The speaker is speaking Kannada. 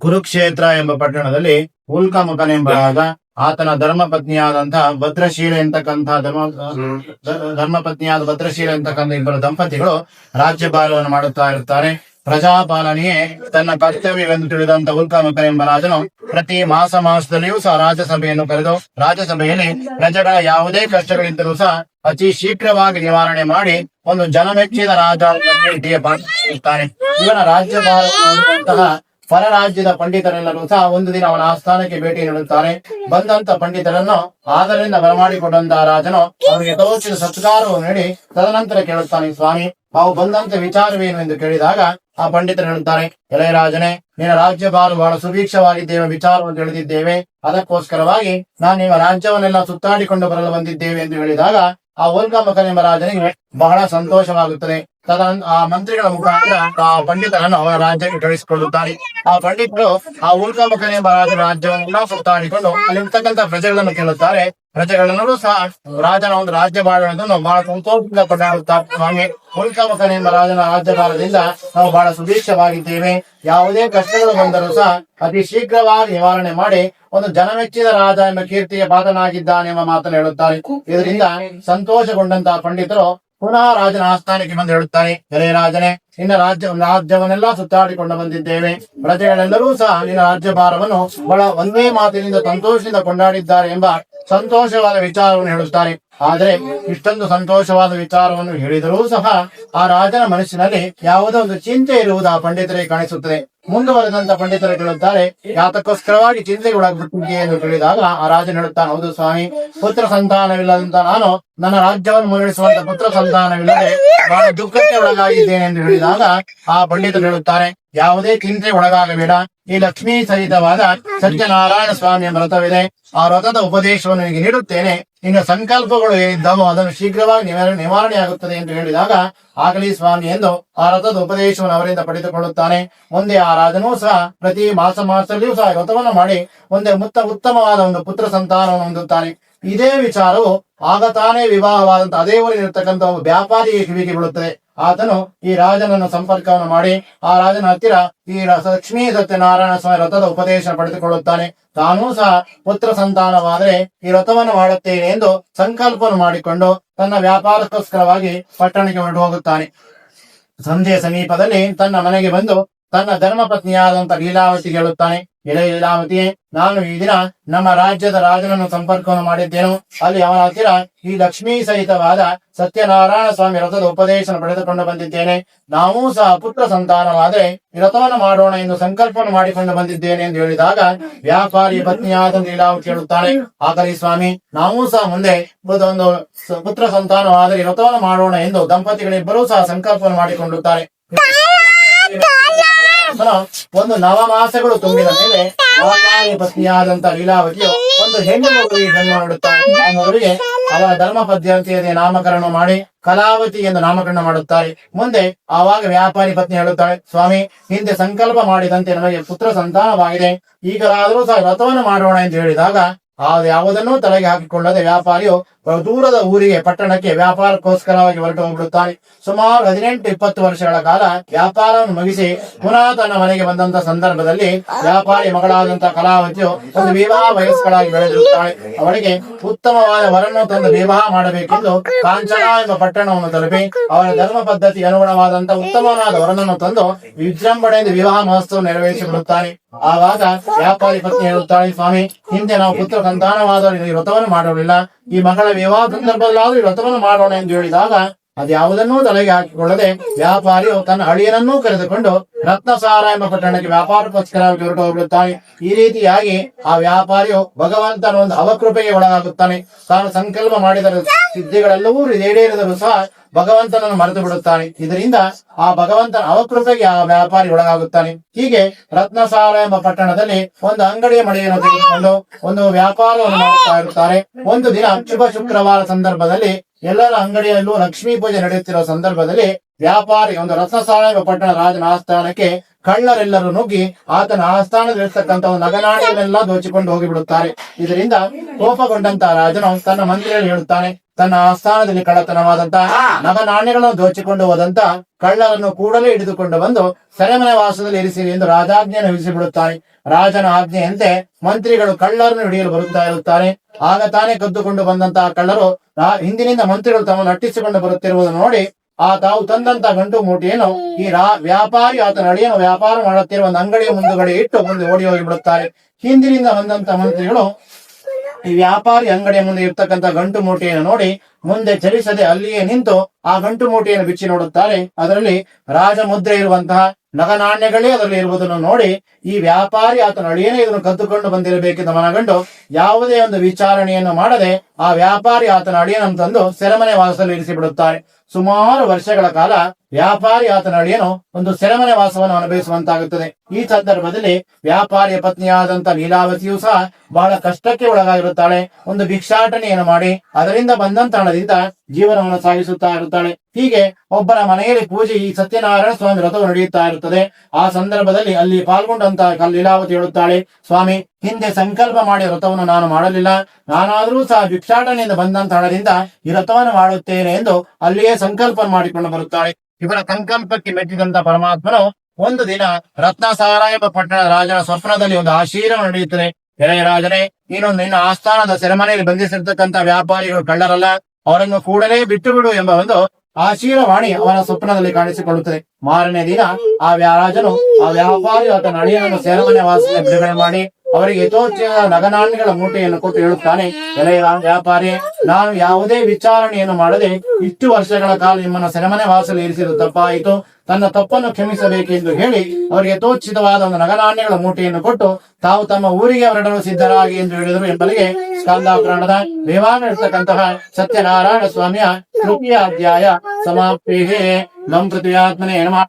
ಕುರುಕ್ಷೇತ್ರ ಎಂಬ ಪಟ್ಟಣದಲ್ಲಿ ಉಲ್ಕಮುಖನೆಂಬ ರಾಜ ಆತನ ಧರ್ಮಪತ್ನಿಯಾದಂತಹ ಭದ್ರಶೀಲೆ ಎಂತಕ್ಕಂತಹ ಧರ್ಮ ಧರ್ಮಪತ್ನಿಯಾದ ಭದ್ರಶೀಲೆ ಎಂತಕ್ಕಂಥ ಇಬ್ಬರು ದಂಪತಿಗಳು ರಾಜ್ಯಭಾರವನ್ನು ಮಾಡುತ್ತಾ ಇರುತ್ತಾರೆ. ಪ್ರಜಾಪಾಲನೆಯೇ ತನ್ನ ಕರ್ತವ್ಯವೆಂದು ತಿಳಿದಂತ ಉಲ್ಕಮುಖ ಎಂಬ ರಾಜನು ಪ್ರತಿ ಮಾಸ ಮಾಸದಲ್ಲಿಯೂ ಸಹ ರಾಜ್ಯಸಭೆಯನ್ನು ಕರೆದು ರಾಜ್ಯಸಭೆಯಲ್ಲಿ ಪ್ರಜೆಗಳ ಯಾವುದೇ ಕಷ್ಟಗಳಿದ್ದರೂ ಸಹ ಅತಿ ಶೀಘ್ರವಾಗಿ ನಿವಾರಣೆ ಮಾಡಿ ಒಂದು ಜನಮೆಚ್ಚಿದ ರಾಜ ಇವನ ರಾಜ್ಯಭಾರ ರಾಜ್ಯದ ಪಂಡಿತರೆಲ್ಲರೂ ಸಹ ಒಂದು ದಿನ ಅವನ ಆಸ್ಥಾನಕ್ಕೆ ಭೇಟಿ ನೀಡುತ್ತಾರೆ. ಬಂದಂತ ಪಂಡಿತರನ್ನು ಆದರಿಂದ ಬರಮಾಡಿಕೊಂಡಂತಹ ರಾಜನು ಅವರಿಗೆ ತೋಚಿದ ಸತ್ಕಾರವನ್ನು ನೀಡಿ ತದನಂತರ ಕೇಳುತ್ತಾನೆ, ಸ್ವಾಮಿ. ಅವು ಬಂದಂತ ವಿಚಾರವೇನು ಎಂದು ಕೇಳಿದಾಗ ಆ ಪಂಡಿತರು ಹೇಳುತ್ತಾರೆ ಎಳೆಯ ರಾಜನೇ, ನಿನ್ನ ರಾಜ್ಯಭಾರ ಬಹಳ ಸುಭೀಕ್ಷವಾಗಿದ್ದೇವೆ ವಿಚಾರವನ್ನು ತಿಳಿದಿದ್ದೇವೆ. ಅದಕ್ಕೋಸ್ಕರವಾಗಿ ನಾನು ನಿಮ್ಮ ರಾಜ್ಯವನ್ನೆಲ್ಲ ಸುತ್ತಾಡಿಕೊಂಡು ಬರಲು ಬಂದಿದ್ದೇವೆ ಎಂದು ಹೇಳಿದಾಗ ಆ ಎಂಬ ರಾಜನಿಗೆ ಬಹಳ ಸಂತೋಷವಾಗುತ್ತದೆ. ತದನ ಆ ಮಂತ್ರಿಗಳ ಮುಖಾಂತರ ಆ ಪಂಡಿತರನ್ನು ಅವರ ರಾಜ್ಯಕ್ಕೆ ಕಳಿಸಿಕೊಳ್ಳುತ್ತಾರೆ ಆ ಪಂಡಿತರು ಆ ಎಂಬ ರಾಜನ ರಾಜ್ಯವನ್ನೆಲ್ಲ ಸುತ್ತಾಡಿಕೊಂಡು ಅಲ್ಲಿರ್ತಕ್ಕಂಥ ಪ್ರಜೆಗಳನ್ನು ಕೇಳುತ್ತಾರೆ. ಪ್ರಜೆಗಳನ್ನೂ ಸಹ ರಾಜನ ಒಂದು ರಾಜ್ಯ ಮಾಡುವುದನ್ನು ಬಹಳ ಸಂತೋಷದಿಂದ ಕೊಂಡಾಡುತ್ತಾರೆ. ಸ್ವಾಮಿ ಎಂಬ ರಾಜನ ರಾಜ್ಯಭಾರದಿಂದ ನಾವು ಬಹಳ ಸುಭೀಕ್ಷವಾಗಿದ್ದೇವೆ. ಯಾವುದೇ ಕಷ್ಟಗಳು ಬಂದರೂ ಸಹ ಅತಿ ಶೀಘ್ರವಾಗಿ ನಿವಾರಣೆ ಮಾಡಿ ಒಂದು ಜನಮೆಚ್ಚಿದ ರಾಜ ಎಂಬ ಕೀರ್ತಿಯ ಪಾತ್ರನಾಗಿದ್ದಾನೆ ಎಂಬ ಮಾತನ್ನು ಹೇಳುತ್ತಾರೆ. ಇದರಿಂದ ಸಂತೋಷಗೊಂಡಂತಹ ಪಂಡಿತರು ಪುನಃ ರಾಜನ ಆಸ್ಥಾನಕ್ಕೆ ಬಂದು ಹೇಳುತ್ತಾರೆ ಎಲೆ ರಾಜನೇ, ನಿನ್ನ ರಾಜ್ಯ, ರಾಜ್ಯವನ್ನೆಲ್ಲ ಸುತ್ತಾಡಿಕೊಂಡು ಬಂದಿದ್ದೇವೆ. ಪ್ರಜೆಗಳೆಲ್ಲರೂ ಸಹ ನಿನ್ನ ರಾಜ್ಯಭಾರವನ್ನು ಬಹಳ ಒಂದೇ ಮಾತಿನಿಂದ ಸಂತೋಷದಿಂದ ಕೊಂಡಾಡಿದ್ದಾರೆ ಎಂಬ ಸಂತೋಷವಾದ ವಿಚಾರವನ್ನು ಹೇಳುತ್ತಾರೆ. ಆದರೆ ಇಷ್ಟೊಂದು ಸಂತೋಷವಾದ ವಿಚಾರವನ್ನು ಹೇಳಿದರೂ ಸಹ ಆ ರಾಜನ ಮನಸ್ಸಿನಲ್ಲಿ ಯಾವುದೋ ಒಂದು ಚಿಂತೆ ಇರುವುದು ಆ ಪಂಡಿತರಿಗೆ ಕಾಣಿಸುತ್ತದೆ. ಮುಂದುವರೆದಂತ ಪಂಡಿತರು ಹೇಳುತ್ತಾರೆ ಯಾತಕ್ಕೋಸ್ಕರವಾಗಿ ಚಿಂತೆಗೆ ಎಂದು ಕೇಳಿದಾಗ ಆ ರಾಜನ ಹೇಳುತ್ತಾನೆ, ಹೌದು ಸ್ವಾಮಿ, ಪುತ್ರ ಸಂತಾನವಿಲ್ಲದಂತ ನಾನು ನನ್ನ ರಾಜ್ಯವನ್ನು ಮುನ್ನಡೆಸುವಂತ ಪುತ್ರ ಸಂತಾನವಿಲ್ಲದೆ ಬಹಳ ದುಃಖಕ್ಕೆ ಒಳಗಾಗಿದ್ದೇನೆ ಎಂದು ಹೇಳಿದಾಗ ಆ ಪಂಡಿತರು ಹೇಳುತ್ತಾರೆ, ಯಾವುದೇ ಚಿಂತೆ ಒಳಗಾಗಬೇಡ. ಈ ಲಕ್ಷ್ಮೀ ಸಹಿತವಾದ ಸತ್ಯನಾರಾಯಣ ಸ್ವಾಮಿಯ ವ್ರತವಿದೆ. ಆ ವ್ರತದ ಉಪದೇಶವನ್ನು ನಿಮಗೆ ನೀಡುತ್ತೇನೆ. ಇನ್ನು ಸಂಕಲ್ಪಗಳು ಏನಿದ್ದಾವೋ ಅದನ್ನು ಶೀಘ್ರವಾಗಿ ನಿವಾರಣೆ ಆಗುತ್ತದೆ ಎಂದು ಹೇಳಿದಾಗ ಆಗಲಿ ಸ್ವಾಮಿ ಎಂದು ಆ ವ್ರತದ ಉಪದೇಶವನ್ನು ಅವರಿಂದ ಪಡೆದುಕೊಳ್ಳುತ್ತಾನೆ. ಮುಂದೆ ಆ ರಾಜನೂ ಸಹ ಪ್ರತಿ ಮಾಸ ಮಾಸದಲ್ಲಿಯೂ ಸಹ ವ್ರತವನ್ನು ಮಾಡಿ ಒಂದೇ ಮುತ್ತ ಉತ್ತಮವಾದ ಒಂದು ಪುತ್ರ ಸಂತಾನವನ್ನು ಹೊಂದುತ್ತಾನೆ. ಇದೇ ವಿಚಾರವು ಆಗ ತಾನೇ ವಿವಾಹವಾದಂತ ಅದೇ ಊರಿನಿರ್ತಕ್ಕಂಥ ಒಬ್ಬ ವ್ಯಾಪಾರಿಗೆ ಕಿವಿಗೆ ಬೀಳುತ್ತದೆ. ಆತನು ಈ ರಾಜನನ್ನು ಸಂಪರ್ಕವನ್ನು ಮಾಡಿ, ಆ ರಾಜನ ಹತ್ತಿರ ಈ ಲಕ್ಷ್ಮೀ ಸತ್ಯನಾರಾಯಣ ಸ್ವಾಮಿ ರಥದ ಉಪದೇಶ ಪಡೆದುಕೊಳ್ಳುತ್ತಾನೆ. ತಾನೂ ಸಹ ಪುತ್ರ ಸಂತಾನವಾದರೆ ಈ ರಥವನ್ನು ಮಾಡುತ್ತೇನೆ ಎಂದು ಸಂಕಲ್ಪವನ್ನು ಮಾಡಿಕೊಂಡು ತನ್ನ ವ್ಯಾಪಾರಕ್ಕೋಸ್ಕರವಾಗಿ ಪಟ್ಟಣಕ್ಕೆ ಹೊರಟು ಹೋಗುತ್ತಾನೆ ಸಂಜೆಯ ಸಮೀಪದಲ್ಲಿ ತನ್ನ ಮನೆಗೆ ಬಂದು ತನ್ನ ಧರ್ಮಪತ್ನಿಯಾದಂತ ಲೀಲಾವತಿ ಹೇಳುತ್ತಾನೆ. ಎಲೆ ಲೀಲಾವತಿಯೇ ನಾನು ಈ ದಿನ ನಮ್ಮ ರಾಜ್ಯದ ರಾಜನನ್ನು ಸಂಪರ್ಕವನ್ನು ಮಾಡಿದ್ದೇನು? ಅಲ್ಲಿ ಅವನ ಹತ್ತಿರ ಈ ಲಕ್ಷ್ಮೀ ಸಹಿತವಾದ ಸತ್ಯನಾರಾಯಣ ಸ್ವಾಮಿ ರಥದ ಉಪದೇಶ ಪಡೆದುಕೊಂಡು ಬಂದಿದ್ದೇನೆ. ನಾವೂ ಸಹ ಪುತ್ರ ಸಂತಾನವಾದರೆ ರಥವನ್ನು ಮಾಡೋಣ ಎಂದು ಸಂಕಲ್ಪವನ್ನು ಮಾಡಿಕೊಂಡು ಬಂದಿದ್ದೇನೆ ಎಂದು ಹೇಳಿದಾಗ ವ್ಯಾಪಾರಿ ಪತ್ನಿಯಾದ ಲೀಲಾವತಿ ಹೇಳುತ್ತಾನೆ, ಆಗಲಿ ಸ್ವಾಮಿ, ನಾವೂ ಸಹ ಮುಂದೆ ಒಂದು ಪುತ್ರ ಸಂತಾನವಾದರೆ ರಥವನ್ನು ಮಾಡೋಣ ಎಂದು ದಂಪತಿಗಳಿಬ್ಬರೂ ಸಹ ಸಂಕಲ್ಪವನ್ನು ಮಾಡಿಕೊಳ್ಳುತ್ತಾರೆ ನಂತರ ಒಂದು ನವಮಾಸಗಳು ತುಂಬಿದ ಮೇಲೆ ನವಮಾನಿ ಪತ್ನಿಯಾದಂತ ಲೀಲಾವತಿಯು ಒಂದು ಹೆಣ್ಣು ಮಗುವಿಗೆ ಜನ್ಮ ಮಾಡುತ್ತಾರೆ ಅವರಿಗೆ ಅವರ ಧರ್ಮ ಪದ್ಧತಿಯಲ್ಲಿ ನಾಮಕರಣ ಮಾಡಿ ಕಲಾವತಿ ಎಂದು ನಾಮಕರಣ ಮಾಡುತ್ತಾರೆ. ಮುಂದೆ ಆವಾಗ ವ್ಯಾಪಾರಿ ಪತ್ನಿ ಹೇಳುತ್ತಾಳೆ, ಸ್ವಾಮಿ ಹಿಂದೆ ಸಂಕಲ್ಪ ಮಾಡಿದಂತೆ ನಮಗೆ ಪುತ್ರ ಸಂತಾನವಾಗಿದೆ. ಈಗಲಾದರೂ ಸಹ ವ್ರತವನ್ನು ಮಾಡೋಣ ಎಂದು ಹೇಳಿದಾಗ ಅದು ಯಾವುದನ್ನೂ ತಲೆಗೆ ಹಾಕಿಕೊಳ್ಳದೆ ವ್ಯಾಪಾರಿಯು ದೂರದ ಊರಿಗೆ, ಪಟ್ಟಣಕ್ಕೆ ವ್ಯಾಪಾರಕ್ಕೋಸ್ಕರವಾಗಿ ಹೊರಟು ಹೋಗ್ಬಿಡುತ್ತಾನೆ ಸುಮಾರು ಹದಿನೆಂಟು, ಇಪ್ಪತ್ತು ವರ್ಷಗಳ ಕಾಲ ವ್ಯಾಪಾರವನ್ನು ಮುಗಿಸಿ ಪುನಃ ತನ್ನ ಮನೆಗೆ ಬಂದಂತ ಸಂದರ್ಭದಲ್ಲಿ ವ್ಯಾಪಾರಿ ಮಗಳಾದಂತ ಕಲಾವತಿಯು ಒಂದು ವಿವಾಹ ವಯಸ್ಕಳಾಗಿ ಬೆಳೆದಿರುತ್ತಾಳೆ. ಅವಳಿಗೆ ಉತ್ತಮವಾದ ವರನ್ನು ತಂದು ವಿವಾಹ ಮಾಡಬೇಕೆಂದು ಕಾಂಚನ ಎಂಬ ಪಟ್ಟಣವನ್ನು ತಲುಪಿ ಅವರ ಧರ್ಮ ಪದ್ಧತಿ ಅನುಗುಣವಾದಂತ ಉತ್ತಮವಾದ ವರನನ್ನು ತಂದು ವಿಜೃಂಭಣೆಯಿಂದ ವಿವಾಹ ಮಹೋತ್ಸವ ನೆರವೇರಿಸಿಬಿಡುತ್ತಾನೆ. ಆವಾಗ ವ್ಯಾಪಾರಿ ಪತ್ನಿ ಹೇಳುತ್ತಾಳೆ, ಸ್ವಾಮಿ, ಹಿಂದೆ ನಾವು ಪುತ್ರ ಸಂತಾನವಾದವರು ಈ ವ್ರತವನ್ನು ಮಾಡಲಿಲ್ಲ ಈ ಮಗಳ ವಿವಾಹ ಸಂದರ್ಭದಲ್ಲಾದ್ರೂ ಈ ವ್ರತವನ್ನು ಮಾಡೋಣ ಎಂದು ಹೇಳಿದಾಗ ಅದ್ಯಾವುದನ್ನೂ ತಲೆಗೆ ಹಾಕಿಕೊಳ್ಳದೆ ವ್ಯಾಪಾರಿಯು ತನ್ನ ಅಳಿಯನನ್ನೂ ಕರೆದುಕೊಂಡು ರತ್ನಸಾರ ಎಂಬ ಪಟ್ಟಣಕ್ಕೆ ವ್ಯಾಪಾರಕ್ಕೋಸ್ಕರವಾಗಿ ಹೊರಟು ಹೋಗಿರುತ್ತಾನೆ ಈ ರೀತಿಯಾಗಿ ಆ ವ್ಯಾಪಾರಿಯು ಭಗವಂತನ ಒಂದು ಅವಕೃಪೆಗೆ ಒಳಗಾಗುತ್ತಾನೆ. ತಾನು ಸಂಕಲ್ಪ ಮಾಡಿದ ಸಿದ್ಧಿಗಳೆಲ್ಲವೂ ಈಡೇರಿದರೂ ಸಹ ಭಗವಂತನನ್ನು ಮರೆತು ಬಿಡುತ್ತಾನೆ. ಇದರಿಂದ ಆ ಭಗವಂತನ ಅವಕೃಪೆಗೆ ಆ ವ್ಯಾಪಾರಿ ಒಳಗಾಗುತ್ತಾನೆ. ಹೀಗೆ ರತ್ನಸಾರ ಎಂಬ ಪಟ್ಟಣದಲ್ಲಿ ಒಂದು ಅಂಗಡಿಯ ಮಳೆಯನ್ನು ತೆಗೆದುಕೊಂಡು ಒಂದು ವ್ಯಾಪಾರವನ್ನು ಮಾಡುತ್ತಾ ಇರುತ್ತಾರೆ. ಒಂದು ದಿನ ಶುಭ ಶುಕ್ರವಾರ ಸಂದರ್ಭದಲ್ಲಿ ಎಲ್ಲರ ಅಂಗಡಿಯಲ್ಲೂ ಲಕ್ಷ್ಮೀ ಪೂಜೆ ನಡೆಯುತ್ತಿರುವ ಸಂದರ್ಭದಲ್ಲಿ ವ್ಯಾಪಾರಿ ಒಂದು ರತ್ನಸಾರ ಎಂಬ ಪಟ್ಟಣ ರಾಜನ ಆಸ್ಥಾನಕ್ಕೆ ಕಳ್ಳರೆಲ್ಲರೂ ನುಗ್ಗಿ ಆತನ ಆಸ್ಥಾನದಲ್ಲಿರ್ತಕ್ಕಂಥ ಒಂದು ನಗನಾಡಿಯನ್ನೆಲ್ಲ ದೋಚಿಕೊಂಡು ಹೋಗಿಬಿಡುತ್ತಾರೆ. ಇದರಿಂದ ಕೋಪಗೊಂಡಂತ ರಾಜನು ತನ್ನ ಮಂತ್ರಿಯಲ್ಲಿ ಹೇಳುತ್ತಾನೆ ತನ್ನ ಆಸ್ಥಾನದಲ್ಲಿ ಕಳ್ಳತನವಾದಂತಹ. ನವ ನಾಣ್ಯಗಳನ್ನು ದೋಚಿಕೊಂಡು ಹೋದಂತ ಕಳ್ಳರನ್ನು ಕೂಡಲೇ ಹಿಡಿದುಕೊಂಡು ಬಂದು ಸೆರೆಮನೆ ವಾಸದಲ್ಲಿ ಇರಿಸಿರಿ ಎಂದು ರಾಜಾಜ್ಞೆಯನ್ನು ವಿಧಿಸಿಬಿಡುತ್ತಾನೆ. ರಾಜನ ಆಜ್ಞೆಯಂತೆ ಮಂತ್ರಿಗಳು ಕಳ್ಳರನ್ನು ಹಿಡಿಯಲು ಬರುತ್ತಾ ಇರುತ್ತಾರೆ. ಆಗ ತಾನೇ ಕದ್ದುಕೊಂಡು ಬಂದಂತಹ ಕಳ್ಳರು ಹಿಂದಿನಿಂದ ಮಂತ್ರಿಗಳು ತಮ್ಮನ್ನು ಅಟ್ಟಿಸಿಕೊಂಡು ಬರುತ್ತಿರುವುದನ್ನು ನೋಡಿ ಆ ತಾವು ತಂದಂತ ಗಂಟು ಮೂಟೆಯನ್ನು ಈ ರಾ ವ್ಯಾಪಾರಿ ಆತನ ಅಡಿಯನ್ನು ವ್ಯಾಪಾರ ಮಾಡುತ್ತಿರುವ ಒಂದು ಅಂಗಡಿಯ ಮುಂದುಗಡೆ ಇಟ್ಟು ಮುಂದೆ ಓಡಿ ಹೋಗಿ ಬಿಡುತ್ತಾರೆ ಹಿಂದಿನಿಂದ ಬಂದಂತ ಮಂತ್ರಿಗಳು ಈ ವ್ಯಾಪಾರಿ ಅಂಗಡಿಯ ಮುಂದೆ ಇರ್ತಕ್ಕಂಥ ಗಂಟು ಮೂಟೆಯನ್ನು ನೋಡಿ, ಮುಂದೆ ಚಲಿಸದೆ ಅಲ್ಲಿಯೇ ನಿಂತು ಆ ಗಂಟು ಮೂಟೆಯನ್ನು ಬಿಚ್ಚಿ ನೋಡುತ್ತಾರೆ. ಅದರಲ್ಲಿ ರಾಜಮುದ್ರೆ ಇರುವಂತಹ ನಗನಾಣ್ಯಗಳೇ ಅದರಲ್ಲಿ ಇರುವುದನ್ನು ನೋಡಿ, ಈ ವ್ಯಾಪಾರಿ ಆತನ ಅಳಿಯನೇ ಇದನ್ನು ಕದ್ದುಕೊಂಡು ಬಂದಿರಬೇಕೆಂದು ಮನಗಂಡು ಯಾವುದೇ ಒಂದು ವಿಚಾರಣೆಯನ್ನು ಮಾಡದೆ ಆ ವ್ಯಾಪಾರಿ ಆತನ ಅಳಿಯನನ್ನು ತಂದು ಸೆರೆಮನೆ ವಾಸದಲ್ಲಿ ಇರಿಸಿ ಬಿಡುತ್ತಾರೆ ಸುಮಾರು ವರ್ಷಗಳ ಕಾಲ ವ್ಯಾಪಾರಿ ಆತನ ಅಳಿಯನು ಒಂದು ಸೆರೆಮನೆ ವಾಸವನ್ನು ಅನುಭವಿಸುವಂತಾಗುತ್ತದೆ. ಈ ಸಂದರ್ಭದಲ್ಲಿ ವ್ಯಾಪಾರಿಯ ಪತ್ನಿಯಾದಂತ ಲೀಲಾವತಿಯು ಸಹ ಬಹಳ ಕಷ್ಟಕ್ಕೆ ಒಳಗಾಗಿರುತ್ತಾಳೆ. ಒಂದು ಭಿಕ್ಷಾಟನೆಯನ್ನು ಮಾಡಿ ಅದರಿಂದ ಬಂದಂತ ಹಣದಿಂದ ಜೀವನವನ್ನು ಸಾಗಿಸುತ್ತಾ ಇರುತ್ತಾಳೆ. ಹೀಗೆ ಒಬ್ಬರ ಮನೆಯಲ್ಲಿ ಪೂಜೆ ಈ ಸತ್ಯನಾರಾಯಣ ಸ್ವಾಮಿ ವ್ರತವು ನಡೆಯುತ್ತಾ ಇರುತ್ತದೆ. ಆ ಸಂದರ್ಭದಲ್ಲಿ ಅಲ್ಲಿ ಪಾಲ್ಗೊಂಡಂತಹ ಲೀಲಾವತಿ ಹೇಳುತ್ತಾಳೆ, ಸ್ವಾಮಿ ಹಿಂದೆ ಸಂಕಲ್ಪ ಮಾಡಿ ವ್ರತವನ್ನು ನಾನು ಮಾಡಲಿಲ್ಲ. ನಾನಾದರೂ ಸಹ ಭಿಕ್ಷಾಟನೆಯಿಂದ ಬಂದಂತ ಹಣದಿಂದ ಈ ವ್ರತವನ್ನು ಮಾಡುತ್ತೇನೆ ಎಂದು ಅಲ್ಲಿಯೇ ಸಂಕಲ್ಪ ಮಾಡಿಕೊಂಡು ಬರುತ್ತಾಳೆ. ಇವರ ಸಂಕಲ್ಪಕ್ಕೆ ಮೆಚ್ಚಿದಂತ ಪರಮಾತ್ಮನು ಒಂದು ದಿನ ರತ್ನಸಾರ ಎಂಬ ಪಟ್ಟಣದ ರಾಜನ ಸ್ವಪ್ನದಲ್ಲಿ ಒಂದು ಆಶೀರ್ವ ನಡೆಯುತ್ತದೆ. ಎಳೆಯ ರಾಜನೇ, ನೀನು ನಿನ್ನ ಆಸ್ಥಾನದ ಸೆರೆಮನೆಯಲ್ಲಿ ಬಂಧಿಸಿರ್ತಕ್ಕಂಥ ವ್ಯಾಪಾರಿಗಳು ಕಳ್ಳರಲ್ಲ. ಅವರನ್ನು ಕೂಡಲೇ ಬಿಟ್ಟು ಬಿಡು ಎಂಬ ಒಂದು ಆಶೀರ್ವಾಣಿ ಅವನ ಸ್ವಪ್ನದಲ್ಲಿ ಕಾಣಿಸಿಕೊಳ್ಳುತ್ತದೆ. ಮಾರನೇ ದಿನ ಆ ವ್ಯಾರಾಜನು ಆ ವ್ಯಾಪಾರಿ ಆತನ ಅಳಿಯನನ್ನು ಸೆರೆಮನೆ ವಾಸನೆ ಬಿಡುಗಡೆ ಮಾಡಿ ಅವರಿಗೆ ಯಥೋಚಿತ ನಗನಾಣ್ಯಗಳ ಮೂಟೆಯನ್ನು ಕೊಟ್ಟು ಹೇಳುತ್ತಾನೆ ಎಲೆಯ ವ್ಯಾಪಾರಿ ನಾನು ಯಾವುದೇ ವಿಚಾರಣೆಯನ್ನು ಮಾಡದೆ ಇಷ್ಟು ವರ್ಷಗಳ ಕಾಲ ನಿಮ್ಮನ್ನು ಸೆರೆಮನೆ ವಾಸಲು ಇರಿಸಿದ್ದು ತಪ್ಪಾಯಿತು. ತನ್ನ ತಪ್ಪನ್ನು ಕ್ಷಮಿಸಬೇಕೆಂದು ಹೇಳಿ ಅವರಿಗೆ ಯಥೋಚಿತವಾದ ಒಂದು ನಗನಾಣ್ಯಗಳ ಮೂಟೆಯನ್ನು ಕೊಟ್ಟು ತಾವು ತಮ್ಮ ಊರಿಗೆ ಹೊರಡಲು ಸಿದ್ಧರಾಗಿ ಎಂದು ಹೇಳಿದರು ಎಂಬಲ್ಲಿಗೆ ಸ್ಕಂದ ಪುರಾಣದ ಇರ್ತಕ್ಕಂತಹ ಸತ್ಯನಾರಾಯಣ ಸ್ವಾಮಿಯ ತೃತೀಯ ಅಧ್ಯಾಯ ಸಮಾಪ್ತಿ ಮಂ ಪೃಥ್ವಿಯಾತ್ಮನೇ ನಮಃ